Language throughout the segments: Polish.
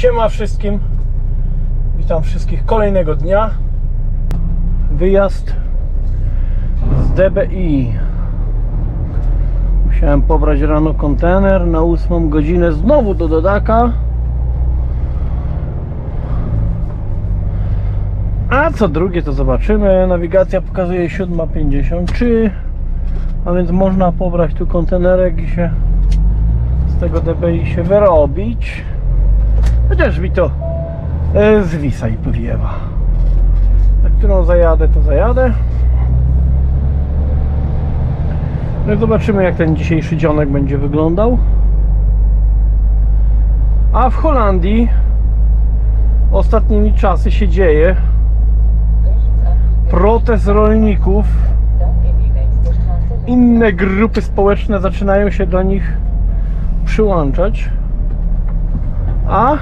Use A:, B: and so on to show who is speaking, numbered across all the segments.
A: Siema wszystkim. Witam wszystkich kolejnego dnia. Wyjazd z DBI. Musiałem pobrać rano kontener na 8 godzinę znowu do Dodaka. A co drugie to zobaczymy. Nawigacja pokazuje 7.53. A więc można pobrać tu kontenerek i się z tego DBI się wyrobić. Chociaż mi to e, zwisa i powiewa. Na którą zajadę, to zajadę. No zobaczymy, jak ten dzisiejszy dzionek będzie wyglądał. A w Holandii ostatnimi czasy się dzieje protest rolników. Inne grupy społeczne zaczynają się do nich przyłączać. A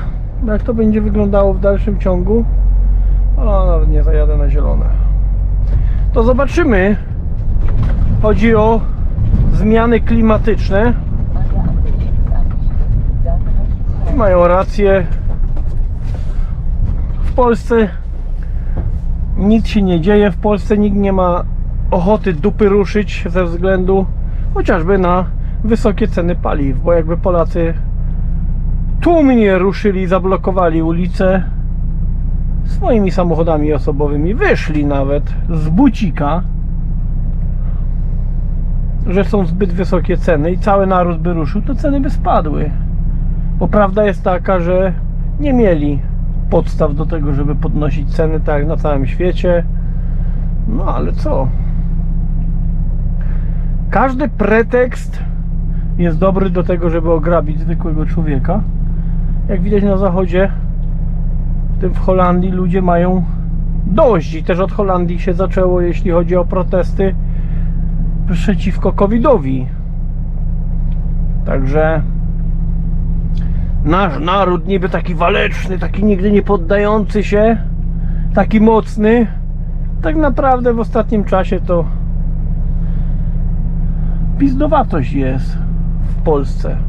A: jak to będzie wyglądało w dalszym ciągu? O, nawet nie zajadę na zielone. To zobaczymy. Chodzi o zmiany klimatyczne. I mają rację. W Polsce nic się nie dzieje. W Polsce nikt nie ma ochoty dupy ruszyć ze względu chociażby na wysokie ceny paliw, bo jakby Polacy tłumnie ruszyli, zablokowali ulicę swoimi samochodami osobowymi, wyszli nawet z bucika, że są zbyt wysokie ceny i cały naród by ruszył, to ceny by spadły. Bo prawda jest taka, że nie mieli podstaw do tego, żeby podnosić ceny tak na całym świecie. No ale co? Każdy pretekst jest dobry do tego, żeby ograbić zwykłego człowieka. Jak widać na zachodzie, w tym w Holandii, ludzie mają dość. I też od Holandii się zaczęło, jeśli chodzi o protesty przeciwko COVID-owi. Także nasz naród niby taki waleczny, taki nigdy nie poddający się, taki mocny, tak naprawdę w ostatnim czasie to pizdowatość jest w Polsce.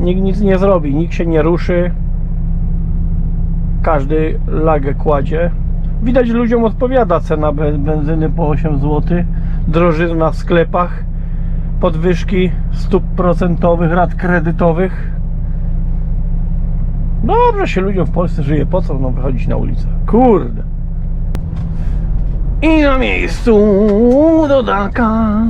A: Nikt nic nie zrobi, nikt się nie ruszy. Każdy lagę kładzie. Widać ludziom odpowiada cena be- benzyny po 8 zł, drożyzna w sklepach, podwyżki stóp procentowych, rat kredytowych. Dobrze się ludziom w Polsce żyje, po co no wychodzić na ulicę? Kurde. I na miejscu dodaka.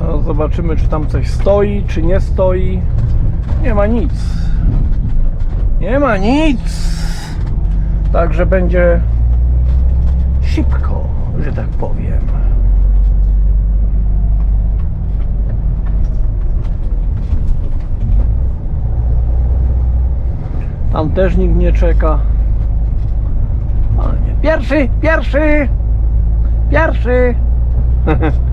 A: No, zobaczymy, czy tam coś stoi, czy nie stoi. Nie ma nic. Nie ma nic. Także będzie szybko, że tak powiem. Tam też nikt nie czeka. Ale nie. Pierwszy, pierwszy, pierwszy.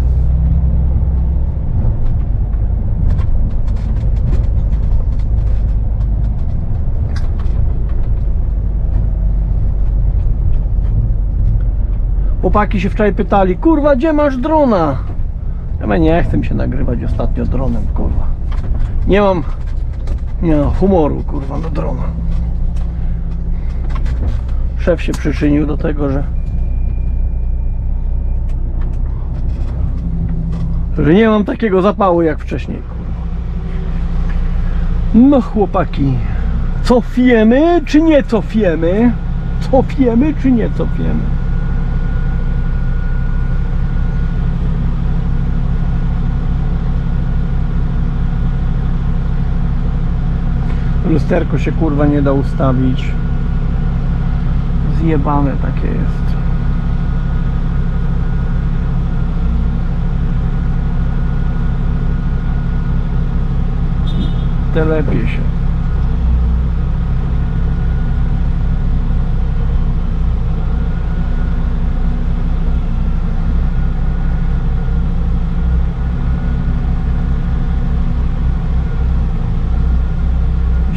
A: Chłopaki się wczoraj pytali, kurwa, gdzie masz drona? Ja mówię, nie chcę się nagrywać ostatnio dronem, kurwa. Nie mam, nie mam humoru, kurwa, do drona. Szef się przyczynił do tego, że że nie mam takiego zapału jak wcześniej. No chłopaki, cofiemy czy nie cofiemy? Cofiemy czy nie cofiemy? Lusterko się kurwa nie da ustawić. Zjebane takie jest. Telepie się.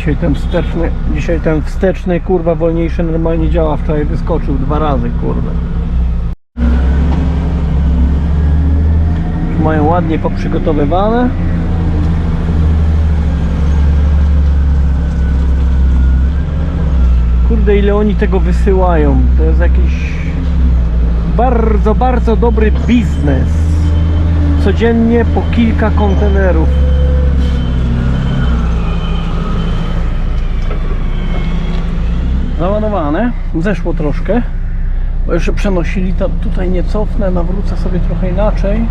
A: Dzisiaj ten wsteczny, dzisiaj ten wsteczny kurwa wolniejszy normalnie działa. Wczoraj wyskoczył dwa razy kurwa. mają ładnie poprzygotowywane. Kurde, ile oni tego wysyłają. To jest jakiś bardzo, bardzo dobry biznes. Codziennie po kilka kontenerów. Załadowane. Zeszło troszkę. Bo jeszcze przenosili tutaj nie cofnę, nawrócę sobie trochę inaczej.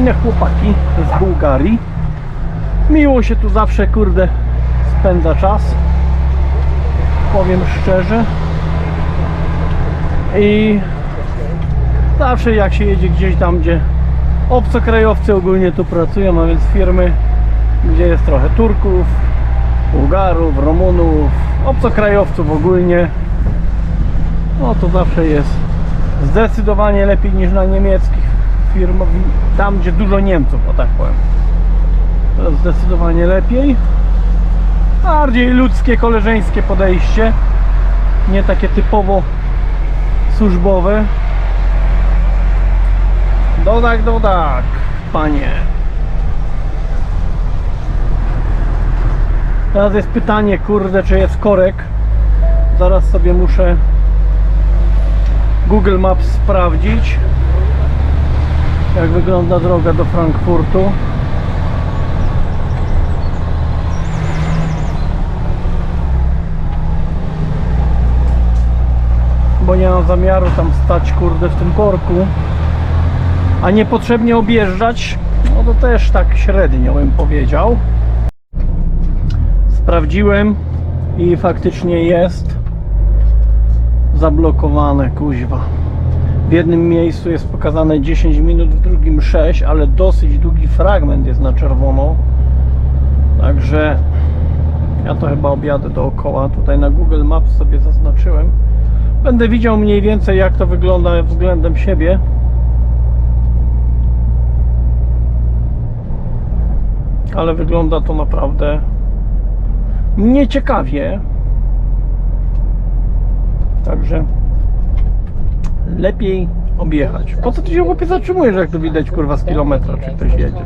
A: Fajne chłopaki z Bułgarii. Miło się tu zawsze, kurde, spędza czas. Powiem szczerze. I zawsze jak się jedzie gdzieś tam, gdzie obcokrajowcy ogólnie tu pracują, a więc firmy, gdzie jest trochę Turków, Bułgarów, Rumunów, obcokrajowców ogólnie, no to zawsze jest zdecydowanie lepiej niż na niemieckich firmach, tam gdzie dużo Niemców, o tak powiem. To zdecydowanie lepiej. Bardziej ludzkie, koleżeńskie podejście. Nie takie typowo służbowe. Dodak, dodak, panie. Teraz jest pytanie, kurde, czy jest korek. Zaraz sobie muszę Google Maps sprawdzić jak wygląda droga do Frankfurtu. Bo nie mam zamiaru tam stać kurde w tym korku. A niepotrzebnie objeżdżać, no to też tak średnio bym powiedział. Sprawdziłem i faktycznie jest zablokowane kuźwa. W jednym miejscu jest pokazane 10 minut, w drugim 6, ale dosyć długi fragment jest na czerwono. Także ja to chyba objadę dookoła. Tutaj na Google Maps sobie zaznaczyłem. Będę widział mniej więcej jak to wygląda względem siebie. Ale wygląda to naprawdę nieciekawie. Także lepiej objechać. Po co ty się chłopie zatrzymujesz, jak tu widać kurwa z kilometra, czy ktoś jedzie?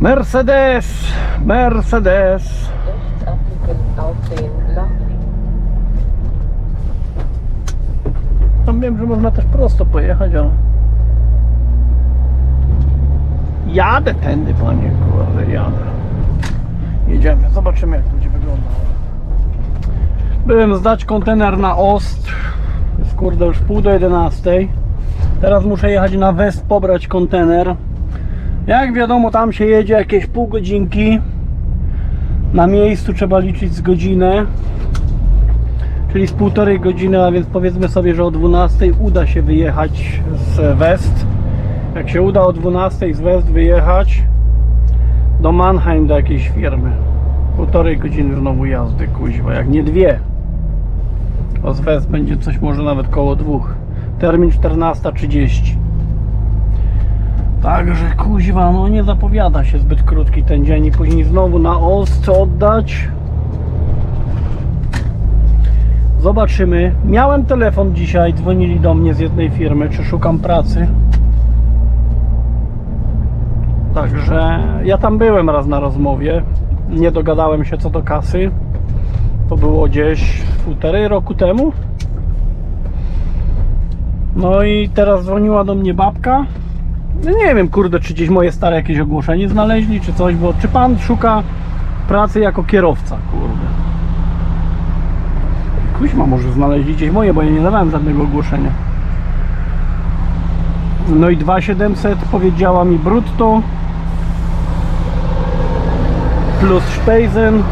A: Mercedes! Mercedes! Tam wiem, że można też prosto pojechać, ale... Jadę tędy, panie, kurde, jadę. Jedziemy, zobaczymy jak będzie wyglądało. Byłem zdać kontener na Ost. Jest kurde już pół do 11. Teraz muszę jechać na West pobrać kontener. Jak wiadomo tam się jedzie jakieś pół godzinki. Na miejscu trzeba liczyć z godzinę. Czyli z półtorej godziny, a więc powiedzmy sobie, że o 12 uda się wyjechać z West. Jak się uda o 12 z West wyjechać, do Mannheim do jakiejś firmy. Półtorej godziny znowu jazdy, kuźwa, jak nie dwie. O z West będzie coś może nawet koło dwóch. Termin 14.30. Także kuźwa, no nie zapowiada się zbyt krótki ten dzień i później znowu na Ost oddać. Zobaczymy. Miałem telefon dzisiaj, dzwonili do mnie z jednej firmy, czy szukam pracy. Także ja tam byłem raz na rozmowie. Nie dogadałem się co do kasy. To było gdzieś półtorej roku temu. No i teraz dzwoniła do mnie babka. No nie wiem, kurde, czy gdzieś moje stare jakieś ogłoszenie znaleźli, czy coś, bo czy pan szuka pracy jako kierowca, kurde. Kuźma, może znaleźli gdzieś moje, bo ja nie dawałem żadnego ogłoszenia. No i 2700 powiedziała mi brutto plus Spejzen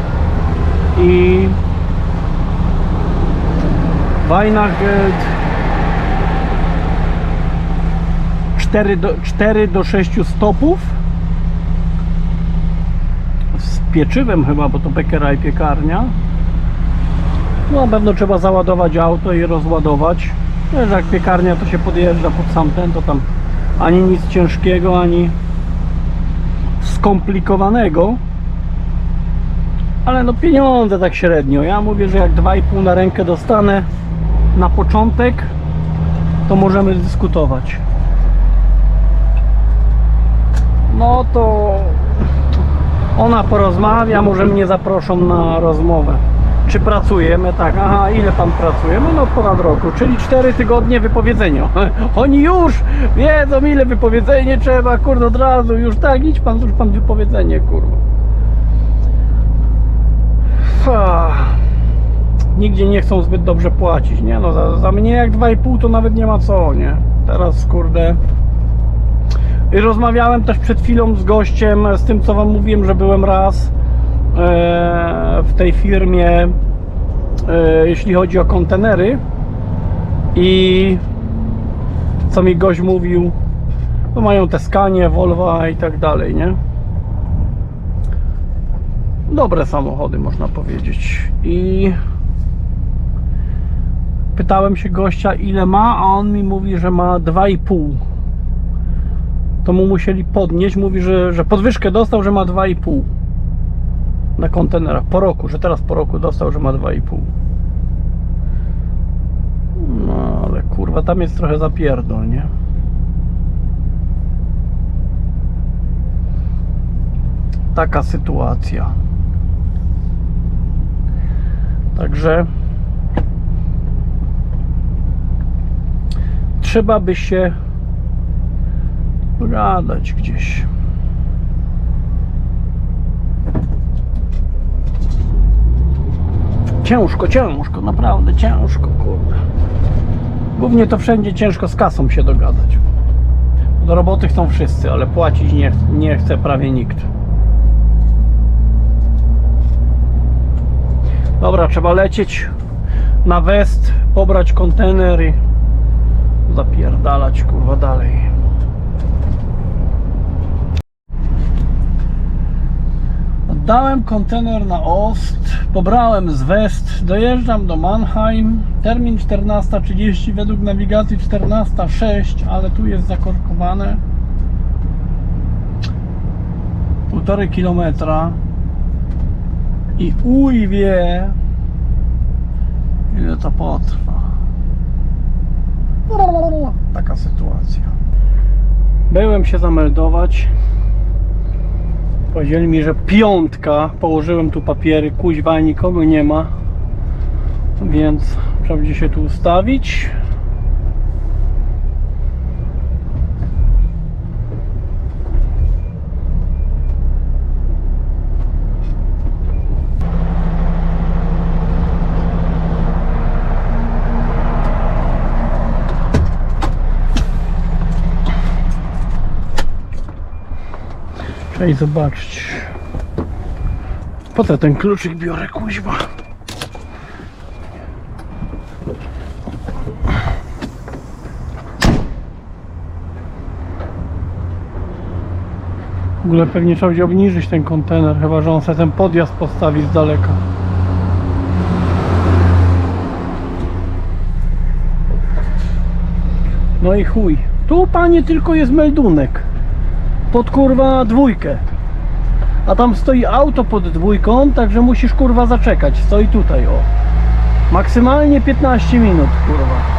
A: i Weihnachtgeld 4 do, 4 do 6 stopów. Z pieczywem chyba, bo to bekera i piekarnia. No na pewno trzeba załadować auto i rozładować. Wiesz, jak piekarnia to się podjeżdża pod sam ten, to tam ani nic ciężkiego, ani skomplikowanego ale no pieniądze tak średnio. Ja mówię, że jak 2,5 na rękę dostanę na początek, to możemy dyskutować. No to ona porozmawia, może mnie zaproszą na rozmowę. Czy pracujemy? Tak, aha, ile pan pracuje? No, no ponad roku, czyli 4 tygodnie wypowiedzenia. Oni już wiedzą ile wypowiedzenie trzeba, kurde, od razu, już tak, idź pan, już pan wypowiedzenie, kurwa. Fa. Nigdzie nie chcą zbyt dobrze płacić, nie no, za, za mnie jak 2,5 to nawet nie ma co, nie? Teraz, kurde... I rozmawiałem też przed chwilą z gościem, z tym co wam mówiłem, że byłem raz e, w tej firmie, e, jeśli chodzi o kontenery i co mi gość mówił, to mają te skanie, Volvo i tak dalej, nie? Dobre samochody, można powiedzieć. I pytałem się gościa, ile ma, a on mi mówi, że ma 2,5. To mu musieli podnieść. Mówi, że, że podwyżkę dostał, że ma 2,5 na kontenerach po roku, że teraz po roku dostał, że ma 2,5. No ale kurwa, tam jest trochę zapierdol, nie? Taka sytuacja. Także trzeba by się pogadać gdzieś. Ciężko, ciężko, naprawdę ciężko, kurde. Głównie to wszędzie ciężko z kasą się dogadać. Do roboty chcą wszyscy, ale płacić nie, nie chce prawie nikt. Dobra, trzeba lecieć na west, pobrać kontener i zapierdalać kurwa dalej. Oddałem kontener na Ost, pobrałem z West, dojeżdżam do Mannheim, termin 14.30, według nawigacji 14.06, ale tu jest zakorkowane. Półtorej kilometra i uj wie ile to potrwa. Taka sytuacja. Byłem się zameldować. Powiedzieli mi, że piątka. Położyłem tu papiery, kuźwa nikogo nie ma. Więc trzeba będzie się tu ustawić Cześć, zobaczcie. Po co ten kluczyk biorę, kuźwa? W ogóle pewnie trzeba będzie obniżyć ten kontener, chyba że on sobie ten podjazd postawi z daleka. No i chuj. Tu panie tylko jest meldunek pod kurwa dwójkę. A tam stoi auto pod dwójką, także musisz kurwa zaczekać. Stoi tutaj, o. Maksymalnie 15 minut, kurwa.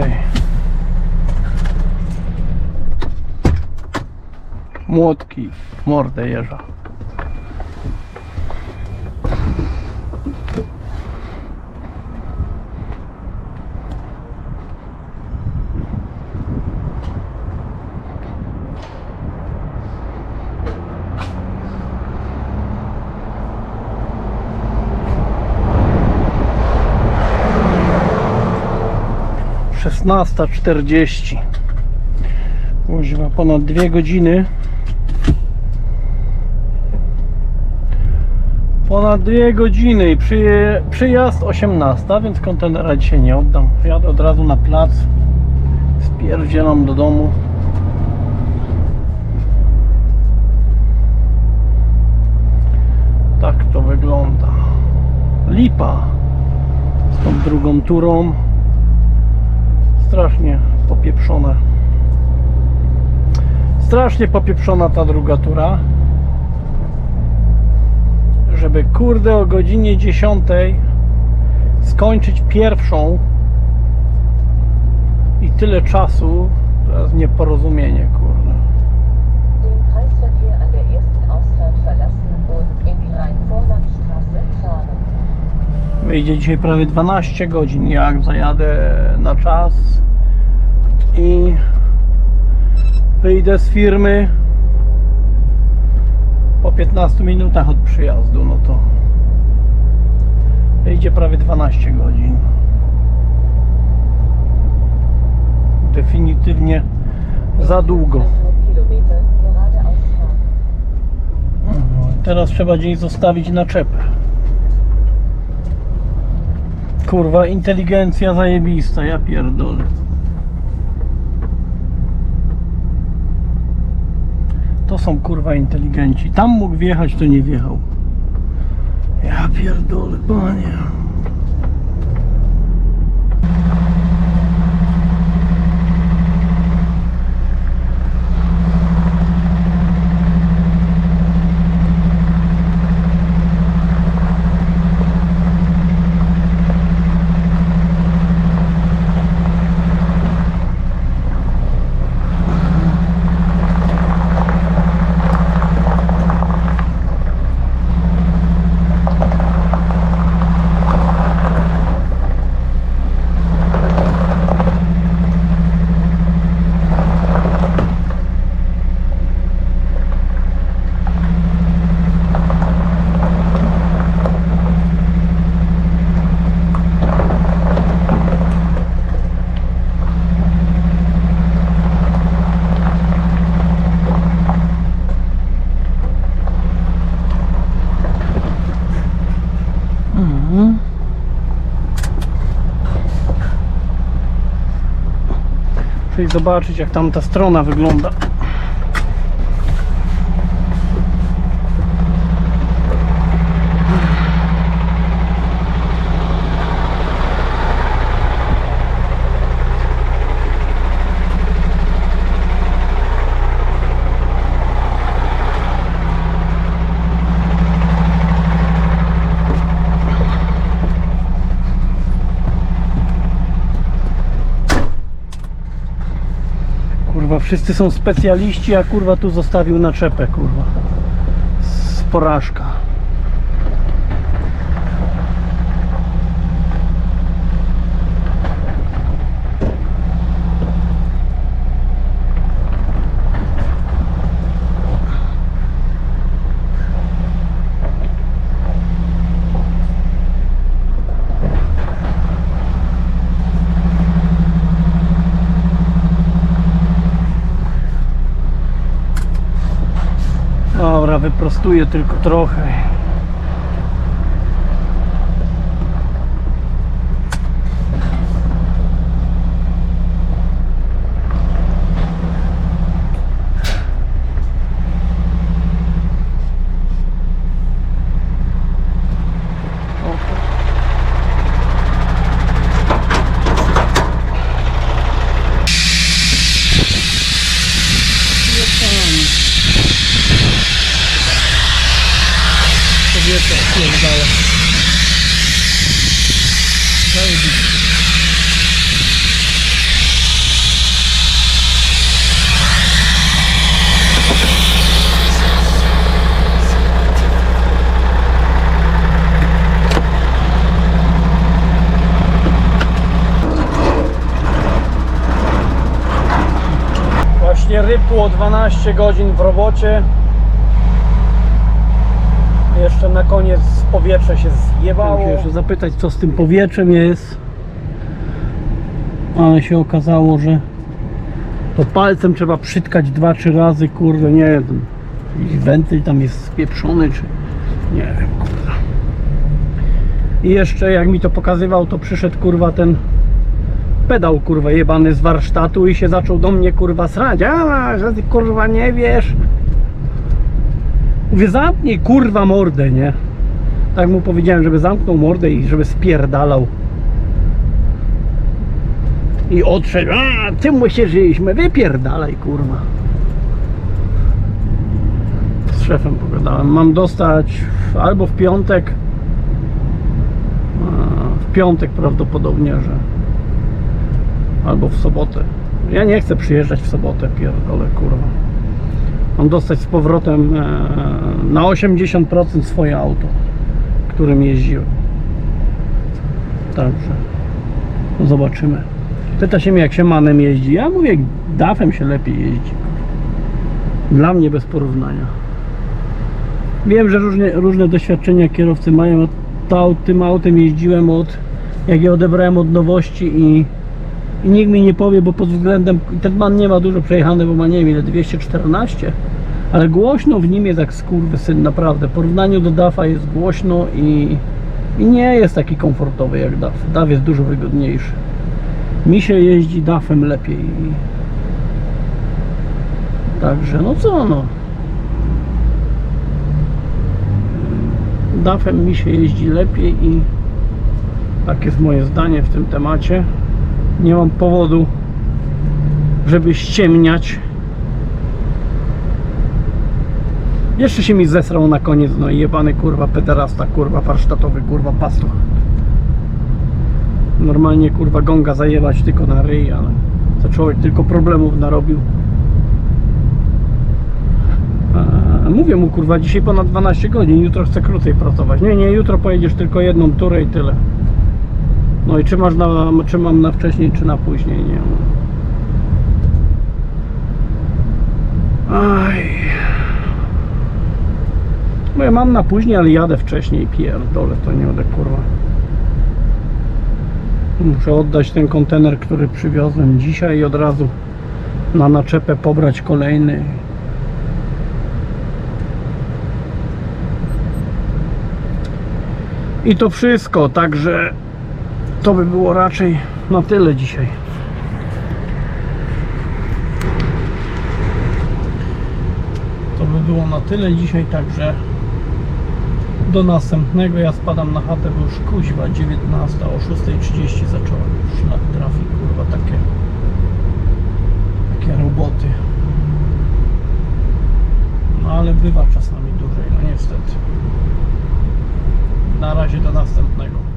A: Okej. Młotki, mordę jeża. 16.40 Kuźwa, ponad dwie godziny Ponad dwie godziny i przyje, przyjazd 18, więc kontenera dzisiaj nie oddam. Jadę od razu na plac. Spierdzielam do domu. Tak to wygląda. Lipa z tą drugą turą. Strasznie popieprzone. Strasznie popieprzona ta druga tura żeby kurde o godzinie 10 skończyć pierwszą i tyle czasu to jest nieporozumienie kurde Wyjdzie dzisiaj prawie 12 godzin, jak zajadę na czas i wyjdę z firmy po 15 minutach od przyjazdu, no to wyjdzie prawie 12 godzin. Definitywnie za długo.
B: 500 Kilometer geradeaus fahren.
A: Teraz trzeba gdzieś zostawić naczepę. Kurwa, inteligencja zajebista, ja pierdolę. To są kurwa inteligenci. Tam mógł wjechać, to nie wjechał. Ja pierdolę, panie. Zobaczyć jak tam ta strona wygląda. Kurwa, wszyscy są specjaliści, a kurwa tu zostawił naczepę, kurwa. Z porażka. Dobra, wyprostuję tylko trochę. Właśnie rypło 12 godzin w robocie. Jeszcze na koniec powietrze się zjebało. Chciałem się jeszcze zapytać, co z tym powietrzem jest. ale się okazało, że to palcem trzeba przytkać dwa, trzy razy, kurde, nie wiem, jakiś wentyl tam jest spieprzony, czy nie wiem, kurde. I jeszcze jak mi to pokazywał, to przyszedł kurwa ten pedał kurwa jebany z warsztatu i się zaczął do mnie kurwa srać. A, że ty kurwa nie wiesz. Mówię, zamknij kurwa mordę, nie? Tak mu powiedziałem, żeby zamknął mordę i żeby spierdalał. I odszedł. A, tym mu się żyliśmy. Wypierdalaj, kurwa. Z szefem pogadałem. Mam dostać albo w piątek. W piątek prawdopodobnie, że. Albo w sobotę. Ja nie chcę przyjeżdżać w sobotę, pierdolę, kurwa. Mam dostać z powrotem e, na 80% swoje auto, którym jeździłem. Także no zobaczymy. Pyta się mnie, jak się manem jeździ. Ja mówię, dafem się lepiej jeździ. Dla mnie bez porównania. Wiem, że różne doświadczenia kierowcy mają. Tym autem jeździłem od, jak je odebrałem od nowości i, i nikt mi nie powie, bo pod względem, ten man nie ma dużo przejechany, bo ma nie wiem ile, 214, ale głośno w nim jest jak skurwysyn, naprawdę. W porównaniu do DAF-a jest głośno i, i nie jest taki komfortowy jak DAF. DAF jest dużo wygodniejszy. Mi się jeździ DAF-em lepiej. Także, no co no. DAF-em mi się jeździ lepiej i tak jest moje zdanie w tym temacie. Nie mam powodu, żeby ściemniać. Jeszcze się mi zesrał na koniec, no i jebany kurwa pederasta, kurwa warsztatowy, kurwa pastuch. Normalnie kurwa gonga zajebać tylko na ryj, ale to człowiek tylko problemów narobił. Mówię mu kurwa dzisiaj ponad 12 godzin, jutro chcę krócej pracować. Nie, nie, jutro pojedziesz tylko jedną turę i tyle. No i czy masz na, czy mam na wcześniej, czy na później, nie. Aj. Bo ja mam na później, ale jadę wcześniej, pierdolę, to nie będę kurwa. Muszę oddać ten kontener, który przywiozłem dzisiaj i od razu na naczepę pobrać kolejny. I to wszystko, także to by było raczej na tyle dzisiaj. To by było na tyle dzisiaj, także do następnego. Ja spadam na chatę, bo już kuźwa 19, o 6.30 zacząłem już na trafik, kurwa, takie, takie roboty. No ale bywa czasami dłużej, no niestety. Na razie do następnego.